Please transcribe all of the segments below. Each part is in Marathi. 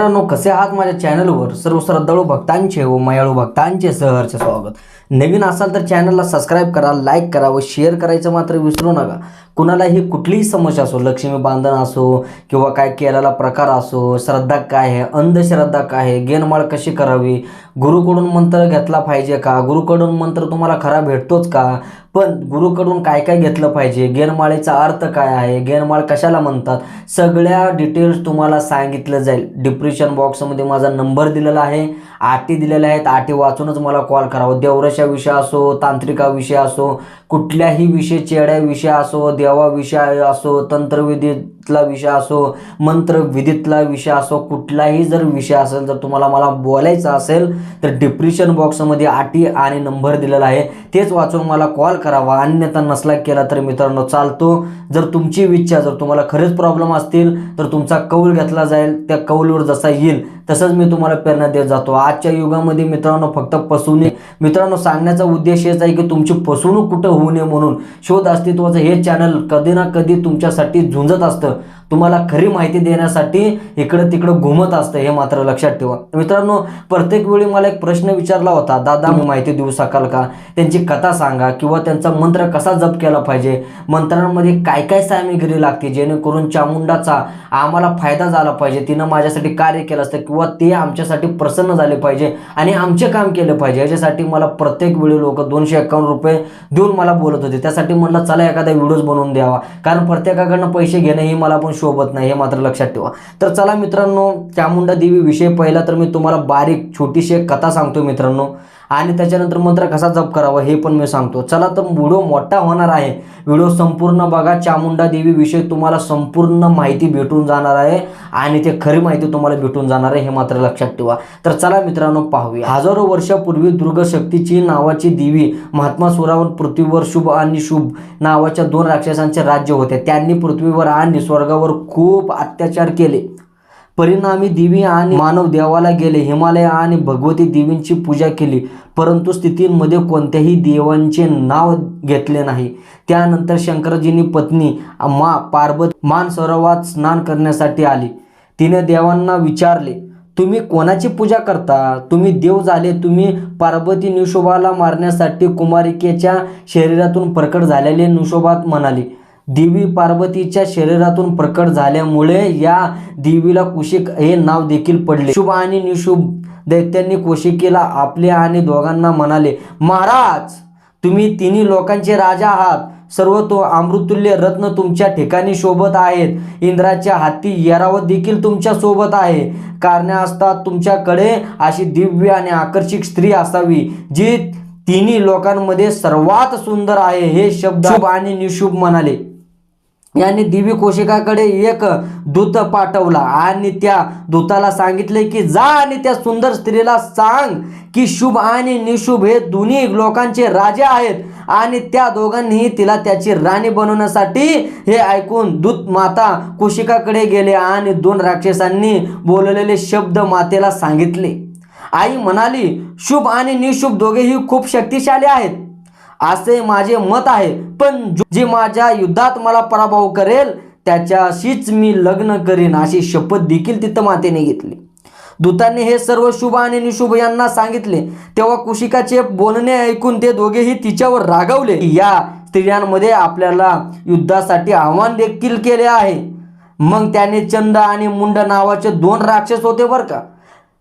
मित्रांनो कसे आहात माझ्या चॅनलवर? सर्व श्रद्धाळू भक्तांचे व मायाळू भक्तांचे सहर्ष स्वागत. नवीन असाल तर चॅनलला सबस्क्राईब करा लाईक करा व शेअर करायचं मात्र विसरू नका. कुणालाही कुठलीही समस्या असो लक्ष्मी बांधण असो किंवा काय केलेला प्रकार असो श्रद्धा काय आहे अंधश्रद्धा काय आहे गेनमाळ कशी करावी गुरुकडून मंत्र घेतला पाहिजे का गुरुकडून मंत्र तुम्हाला खरा भेटतोच का? पण गुरुकडून काय काय घेतलं पाहिजे गेनमाळेचा अर्थ काय आहे गेनमाळ कशाला म्हणतात? सगळ्या डिटेल्स तुम्हाला सांगितलं जाईल. डिस्क्रिप्शन बॉक्समध्ये माझा नंबर दिलेला आहे. आटी दिलेल्या आहेत. आटी वाचूनच मला कॉल करावा देवरशा विषय असो तांत्रिका विषय असो कुठल्याही विषय चेड्या विषय असो देवा विषय असो ला विषय असो मंत्रविधीतला विषय असो कुठलाही जर विषय असेल जर तुम्हाला मला बोलायचं असेल तर डिप्रेशन बॉक्समध्ये आटी आणि नंबर दिलेला आहे. तेच वाचून मला कॉल करावा. अन्यथा नसला केला तर मित्रांनो चालतो. जर तुमची इच्छा जर तुम्हाला खरेच प्रॉब्लेम असतील तर तुमचा कौल घेतला जाईल. त्या कौलवर जसा येईल तसंच मी तुम्हाला प्रेरणा देत जातो. आजच्या युगामध्ये मित्रांनो फक्त फसवणे. मित्रांनो सांगण्याचा उद्देश हेच आहे की तुमची फसवणूक कुठं होऊ नये म्हणून. शोध अस्तित्वाचं हे चॅनल कधी ना कधी तुमच्यासाठी झुंजत असतं. तुम्हाला खरी माहिती देण्यासाठी इकडं तिकडं घुमत असतं हे मात्र लक्षात ठेवा. मित्रांनो प्रत्येक वेळी मला एक प्रश्न विचारला होता दादा मी माहिती देऊ शकाल का? त्यांची कथा सांगा किंवा त्यांचा मंत्र कसा जप केला पाहिजे? मंत्रांमध्ये काय काय सामग्री लागते? जेणेकरून चामुंडाचा आम्हाला फायदा झाला पाहिजे. तिनं माझ्यासाठी कार्य केलं असतं किंवा ते आमच्यासाठी प्रसन्न झाले पाहिजे आणि आमचे काम केलं पाहिजे. याच्यासाठी मला प्रत्येक वेळी लोक दोनशे एकावन्न रुपये देऊन मला बोलत होते. त्यासाठी म्हणलं चला एखादा व्हिडिओज बनवून द्यावा. कारण प्रत्येकाकडनं पैसे घेणं ही मला पण शोभत नाही हे मात्र लक्षात ठेवा. तर चला मित्रांनो चामुंडा देवी विषय पहिला तर मी तुम्हाला बारीक छोटीशी एक कथा सांगतो मित्रांनो. आणि त्याच्यानंतर मंत्र कसा जप करावा हे पण मी सांगतो. चला तर व्हिडिओ मोठा होणार आहे. व्हिडिओ संपूर्ण बघा. चामुंडा देवीविषयी तुम्हाला संपूर्ण माहिती भेटून जाणार आहे आणि ते खरी माहिती तुम्हाला भेटून जाणार आहे हे मात्र लक्षात ठेवा. तर चला मित्रांनो पाहूया. हजारो वर्षापूर्वी दुर्गशक्तीची नावाची देवी महात्मा स्वरावर पृथ्वीवर शुभ आणि शुभ नावाच्या दोन राक्षसांचे राज्य होते. त्यांनी पृथ्वीवर आणि स्वर्गावर खूप अत्याचार केले. परिणामी देवी आणि मानव देवाला गेले. हिमालय आणि भगवती देवींची पूजा केली. परंतु स्थितींमध्ये कोणत्याही देवांचे नाव घेतले नाही. त्यानंतर शंकरजींनी पत्नी मा पार्वती मानसरोवरात स्नान करण्यासाठी आली. तिने देवांना विचारले तुम्ही कोणाची पूजा करता? तुम्ही देव झाले तुम्ही पार्वती निशोबाला मारण्यासाठी कुमारिकेच्या शरीरातून प्रकट झालेले निशोबात म्हणाली. देवी पार्वतीच्या शरीरातून प्रकट झाल्यामुळे या देवीला कुशिक हे नाव देखील पडले. शुभ आणि निशुभ दैत्यांनी कोशिकेला आपले आणि दोघांना म्हणाले महाराज तुम्ही तिन्ही लोकांचे राजा आहात. सर्व तो अमृतुल्य रत्न तुमच्या ठिकाणी शोभत आहेत. इंद्राच्या हाती येरावत देखील तुमच्यासोबत आहे. कारणे असतात तुमच्याकडे अशी दिव्य आणि आकर्षक स्त्री असावी जी तिन्ही लोकांमध्ये सर्वात सुंदर आहे हे शब्द शुभ आणि निशुभ म्हणाले. यांनी दिव्य कोशिकाकडे एक दूत पाठवला आणि त्या दूताला सांगितले की जा आणि त्या सुंदर स्त्रीला सांग की शुभ आणि निशुभ हे दोन्ही लोकांचे राजे आहेत आणि त्या दोघांनीही तिला त्याची राणी बनवण्यासाठी हे ऐकून दूत माता कुशिकाकडे गेले आणि दोन राक्षसांनी बोललेले शब्द मातेला सांगितले. आई म्हणाली शुभ आणि निशुभ दोघेही खूप शक्तिशाली आहेत. असे माझे मत आहे. पण जे माझ्या युद्धात मला पराभव करेल त्याच्याशीच मी लग्न करीन अशी शपथ देखील तिथं मातेने घेतली. दूतांनी हे सर्व शुभ आणि निशुभ यांना सांगितले. तेव्हा कुशिकाचे बोलणे ऐकून ते दोघेही तिच्यावर रागवले. या स्त्रियांमध्ये आपल्याला युद्धासाठी आव्हान देखील केले आहे. मग त्याने चंद आणि मुंड नावाचे दोन राक्षस होते बरं का?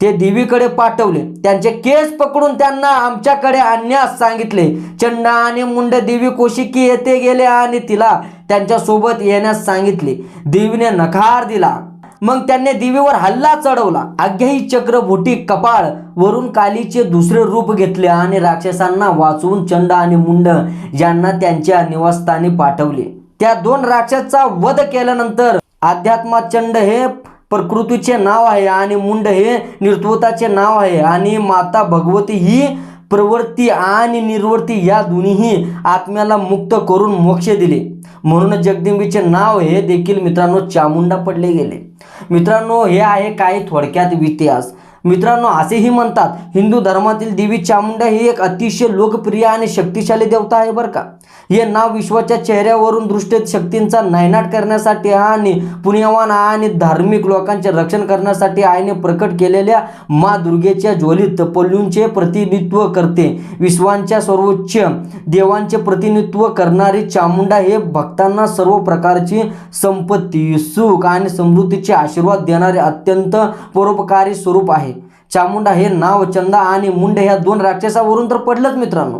ते देवीकडे पाठवले. त्यांचे केस पकडून त्यांना आमच्याकडे आणण्यास सांगितले. चंडा आणि मुंड देवी कोशिकी येथे गेले आणि तिला त्यांच्यासोबत येण्यास सांगितले. देवीने नकार दिला. मग त्यांनी देवीवर हल्ला चढवला. आग्याही चक्रभुटी कपाळ वरून कालीचे दुसरे रूप घेतले आणि राक्षसांना वाचवून चंड आणि मुंड यांना त्यांच्या निवासस्थानी पाठवले. त्या दोन राक्षसचा वध केल्यानंतर अध्यात्मा चंड हे प्रकृतीचे नाव आहे आणि मुंड हे निर्तुताचे नाव आहे. आणि माता भगवती ही प्रवृत्ती आणि निर्वृत्ती या दोन्हीही आत्म्याला मुक्त करून मोक्ष दिले. म्हणून जगदंबीचे नाव हे देखील मित्रांनो चामुंडा पडले गेले. मित्रांनो हे आहे काही थोडक्यात इतिहास. मित्रांनो असेही म्हणतात हिंदू धर्मातील देवी चामुंडा ही एक अतिशय लोकप्रिय आणि शक्तिशाली देवता आहे बरं का? हे नाव विश्वाच्या चेहऱ्यावरून दृष्टीत शक्तींचा नायनाट करण्यासाठी आणि पुण्यवान आणि धार्मिक लोकांचे रक्षण करण्यासाठी आईने प्रकट केलेल्या मा दुर्गेच्या ज्वलित पल्लूंचे प्रतिनिधित्व करते. विश्वांच्या सर्वोच्च देवांचे प्रतिनिधित्व करणारी चामुंडा हे भक्तांना सर्व प्रकारची संपत्ती सुख आणि समृद्धीचे आशीर्वाद देणारे अत्यंत परोपकारी स्वरूप आहे. चामुंडा हे नाव चंदा आणि मुंडे ह्या दोन राक्षसावरून तर पडलंच मित्रांनो.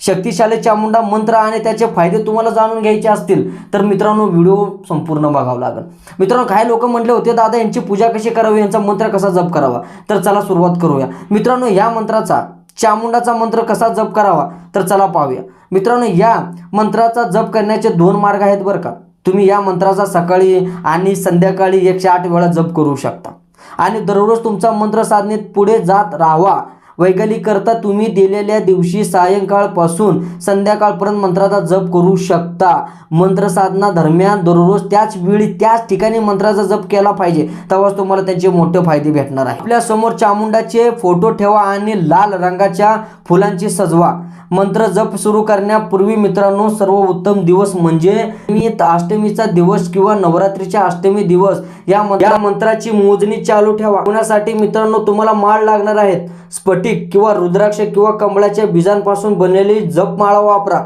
शक्तिशाली चामुंडा मंत्र आणि त्याचे फायदे तुम्हाला जाणून घ्यायचे असतील तर मित्रांनो व्हिडिओ संपूर्ण बघावा लागेल. मित्रांनो काही लोक म्हटले होते दादा यांची पूजा कशी करावी? यांचा मंत्र कसा जप करावा? तर चला सुरुवात करूया. मित्रांनो या मंत्राचा चामुंडाचा मंत्र कसा जप करावा? तर चला पाहूया. मित्रांनो या मंत्राचा जप करण्याचे दोन मार्ग आहेत बरं का. तुम्ही या मंत्राचा सकाळी आणि संध्याकाळी एकशे आठ वेळा जप करू शकता. आणि दररोज तुमचा मंत्र साधनेत पुढे जात राहावा. वैकलीकरता तुम्ही दिलेल्या दिवशी सायंकाळपासून संध्याकाळपर्यंत मंत्राचा जप करू शकता. मंत्र साधना दरम्यान दररोज त्याच वेळी त्याच ठिकाणी मंत्राचा जप केला पाहिजे. तेव्हाच तुम्हाला त्याचे मोठे फायदे भेटणार आहे. आपल्यासमोर चामुंडाचे फोटो ठेवा आणि लाल रंगाच्या फुलांची सजवा. मंत्र जप सुरू करण्यापूर्वी मित्रांनो सर्व उत्तम दिवस म्हणजे मी अष्टमीचा दिवस किंवा नवरात्रीच्या अष्टमी दिवस या या मंत्राची मोजणी चालू ठेवा. कोणासाठी मित्रांनो तुम्हाला माळ लागणार आहेत. स्फटिक किंवा रुद्राक्ष किंवा कमळाच्या बीजांपासून बनलेली जपमाळा वापरा.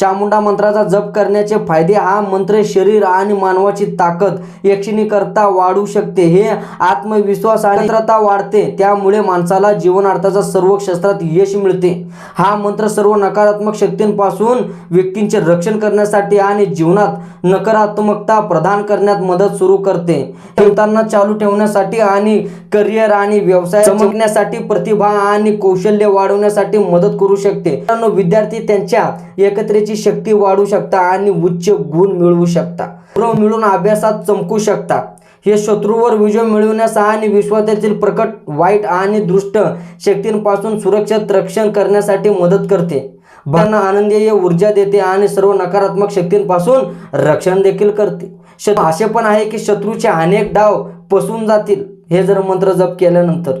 चामुंडा मंत्राचा जप करण्याचे फायदे हा मंत्र शरीर आणि मानवाची ताकद यक्षिणी करता वाढू शकते. हे आत्मविश्वास आणि वाढते. त्यामुळे माणसाला जीवनार्थाचा सर्व क्षेत्रात यश मिळते. हा मंत्र सर्व नकारात्मक शक्तींपासून व्यक्तींचे रक्षण करण्यासाठी आणि जीवनात नकारात्मकता प्रदान करण्यात मदत सुरू करते. ठेवताना चालू ठेवण्यासाठी आणि करिअर आणि व्यवसाय चमकण्यासाठी प्रतिभा आणि कौशल्य वाढवण्यासाठी मदत करू शकते. विद्यार्थी त्यांच्या एकत्रित एकत्रेची शक्ती वाढू शकता आणि उच्च गुण मिळवू शकता. सर्व मिळून अभ्यासात चमकू शकता. हे शत्रूवर विजय मिळवण्यास आणि विश्वातील प्रकट वाईट आणि दृष्ट शक्तींपासून सुरक्षित रक्षण करण्यासाठी मदत करते. भक्तांना आनंदीय ऊर्जा देते आणि सर्व नकारात्मक शक्तींपासून रक्षण देखील करते. शत्रू असे पण आहे की शत्रूचे अनेक डाव पसून जातील हे जर मंत्र जप केल्यानंतर.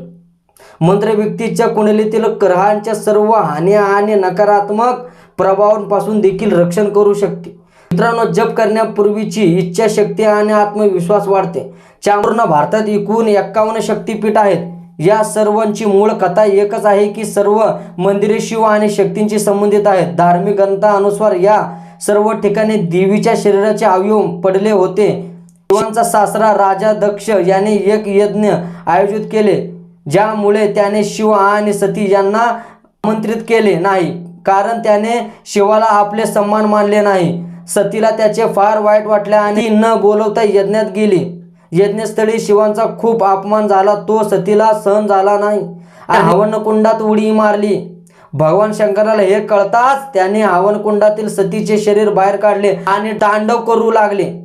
मंत्र व्यक्तीच्या कुंडलीतील ग्रहांच्या सर्व हानी आणि नकारात्मक प्रभावांपासून देखील रक्षण करू शकते. मित्रांनो जप करण्यापूर्वीची इच्छाशक्ती आणि आत्मविश्वास वाढते. चांपूर्ण भारतात एकूण एक्कावन्न शक्तीपीठ आहेत. या सर्वांची मूळ कथा एकच आहे की सर्व मंदिरे शिव आणि शक्तींशी संबंधित आहेत. धार्मिक ग्रंथानुसार या सर्व ठिकाणी देवीच्या शरीराचे अवयव पडले होते. शिवांचा सासरा राजा दक्ष याने एक यज्ञ आयोजित केले ज्यामुळे त्याने शिव आणि सती यांना आमंत्रित केले नाही. कारण त्याने शिवाला आपले सन्मान मानले नाही. सतीला त्याचे फार वाईट वाटले आणि न बोलवता यज्ञात गेली. यज्ञस्थळी शिवांचा खूप अपमान झाला तो सतीला सहन झाला नाही. आणि हवनकुंडात उडी मारली. भगवान शंकराला हे कळताच त्याने हवनकुंडातील सतीचे शरीर बाहेर काढले आणि तांडव करू लागले.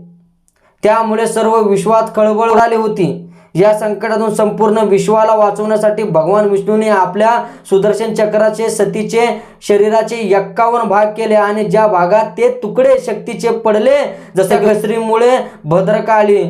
त्यामुळे सर्व विश्वात खळबळ झाली होती. या संकटातून संपूर्ण विश्वाला वाचवण्यासाठी भगवान विष्णूने आपल्या सुदर्शन चक्राचे सतीचे शरीराचे एक्कावन्न भाग केले आणि ज्या भागात ते तुकडे शक्तीचे पडले जसे घसरीमुळे भद्रकाली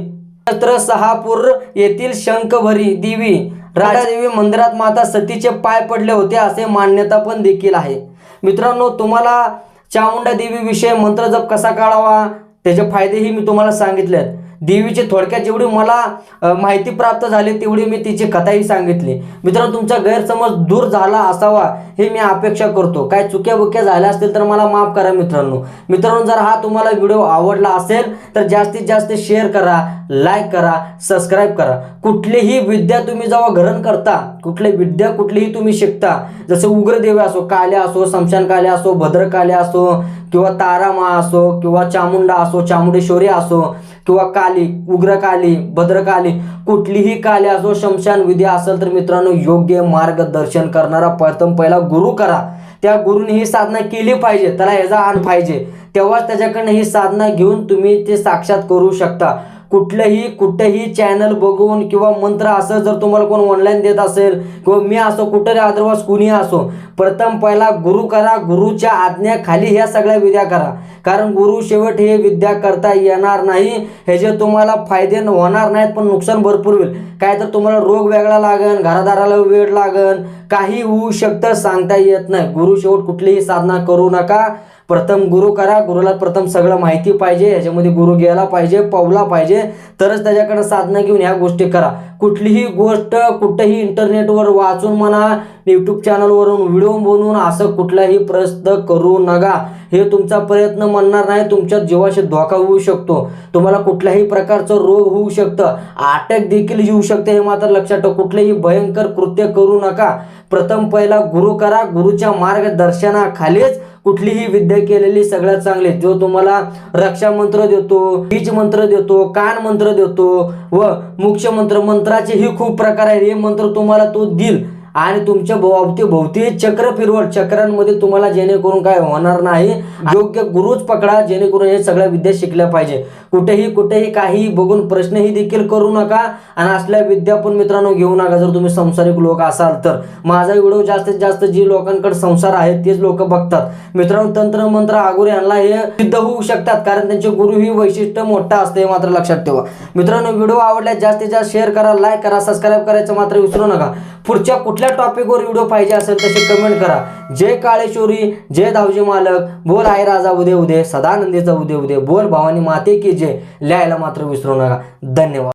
छत्र सहापूर येथील शंखभरी देवी राजादेवी मंदिरात माता सतीचे पाय पडले होते असे मान्यता पण देखील आहे. मित्रांनो तुम्हाला चामुंडा देवी विषय मंत्र जप कसा काढावा त्याचे फायदेही मी तुम्हाला सांगितले आहेत देवीचे थोडक्यात जेवढी मला माहिती प्राप्त झाली तेवढी मी तिची कथाही सांगितली. मित्रांनो तुमचा गैरसमज दूर झाला असावा हे मी अपेक्षा करतो. काय चुक्या बुक्या झाल्या असतील तर मला माफ करा मित्रांनो. मित्रांनो जर हा तुम्हाला व्हिडिओ आवडला असेल तर जास्तीत जास्त शेअर करा लाईक करा सबस्क्राईब करा. कुठलीही विद्या तुम्ही जेव्हा ग्रहण करता कुठली विद्या कुठलीही तुम्ही शिकता जसं उग्रदेवी असो काल्या असो शमशान काल्या असो भद्रकाल्या असो किंवा तारामा असो किंवा चामुंडा असो चामुंडेश्वरी असो किंवा काली उग्रकाली भद्रकाली कुठलीही काली असो शमशान विधी असेल तर मित्रांनो योग्य मार्गदर्शन करणारा प्रथम पहिला गुरु करा. त्या गुरुने ही साधना केली पाहिजे त्याला ह्याचा आण पाहिजे. तेव्हाच त्याच्याकडनं ही साधना घेऊन तुम्ही ते साक्षात करू शकता. कुठलंही कुठंही चॅनल बघून किंवा मंत्र असं जर तुम्हाला कोण ऑनलाईन देत असेल किंवा मी असो कुठंही अदरवाईज कुणी असो प्रथम पहिला गुरु करा गुरुच्या आज्ञेखाली ह्या सगळ्या विद्या करा. कारण गुरु शेवट हे विद्या करता येणार नाही हे जे तुम्हाला फायदे होणार नाहीत पण नुकसान भरपूर होईल. काय तर तुम्हाला रोग वेगळा लागन घरादाराला वेळ लागन काही होऊ शकतं सांगता येत नाही. गुरु शेवट कुठलीही साधना करू नका. प्रथम गुरु करा गुरुला प्रथम सगळं माहिती पाहिजे याच्यामध्ये गुरु गेला पाहिजे पावला पाहिजे तरच त्याच्याकडे साधना घेऊन ह्या गोष्टी करा. कुठलीही गोष्ट कुठंही इंटरनेटवर वाचून म्हणा यूट्यूब चॅनलवरून व्हिडिओ बनवून असं कुठलाही प्रस्त करू नका. हे तुमचा प्रयत्न म्हणणार नाही तुमच्या जीवाशी धोका होऊ शकतो. तुम्हाला कुठल्याही प्रकारचं रोग होऊ शकतं. अटॅक देखील येऊ शकते हे मात्र लक्षात ठेव. कुठलेही भयंकर कृत्य करू नका. प्रथम पहिला गुरु करा गुरुच्या मार्गदर्शनाखालीच कुठलीही विद्या केलेली सगळ्यात चांगली जो तुम्हाला रक्षा मंत्र देतो बीज मंत्र देतो कान मंत्र देतो व मुख्य मंत्र मंत्राचे ही खूप प्रकार आहेत. हे मंत्र तुम्हाला तो देईल. आणि तुमच्या भोवती भोवती चक्र फिरवल चक्रांमध्ये तुम्हाला जेणेकरून काय होणार नाही. योग्य गुरुच पकडा जेणेकरून हे सगळ्या विद्या शिकल्या पाहिजे. कुठेही कुठेही काही बघून प्रश्नही देखील करू नका आणि असल्या विद्या पण मित्रांनो घेऊ नका. जर तुम्ही संसारिक लोक असाल तर. माझा व्हिडिओ जास्तीत जास्त जी लोकांकडे संसार आहेत तेच लोक बघतात. मित्रांनो तंत्र मंत्र आगोरे यांना हे सिद्ध होऊ शकतात. कारण त्यांचे गुरु ही वैशिष्ट्य मोठा असते हे मात्र लक्षात ठेवा. मित्रांनो व्हिडिओ आवडल्यास जास्तीत जास्त शेअर करा लाईक करा सबस्क्राईब करायचं मात्र विसरू नका. पुढच्या कुठल्या टॉपिकवर व्हिडिओ पाहिजे असेल तसे कमेंट करा. जय काळेश्वरी जय धावजी मालक. बोल आई राजा उदे उदे सदानंदीचा उदे उदे बोल भावानी माते की जय. लिहायला मात्र विसरू नका. धन्यवाद.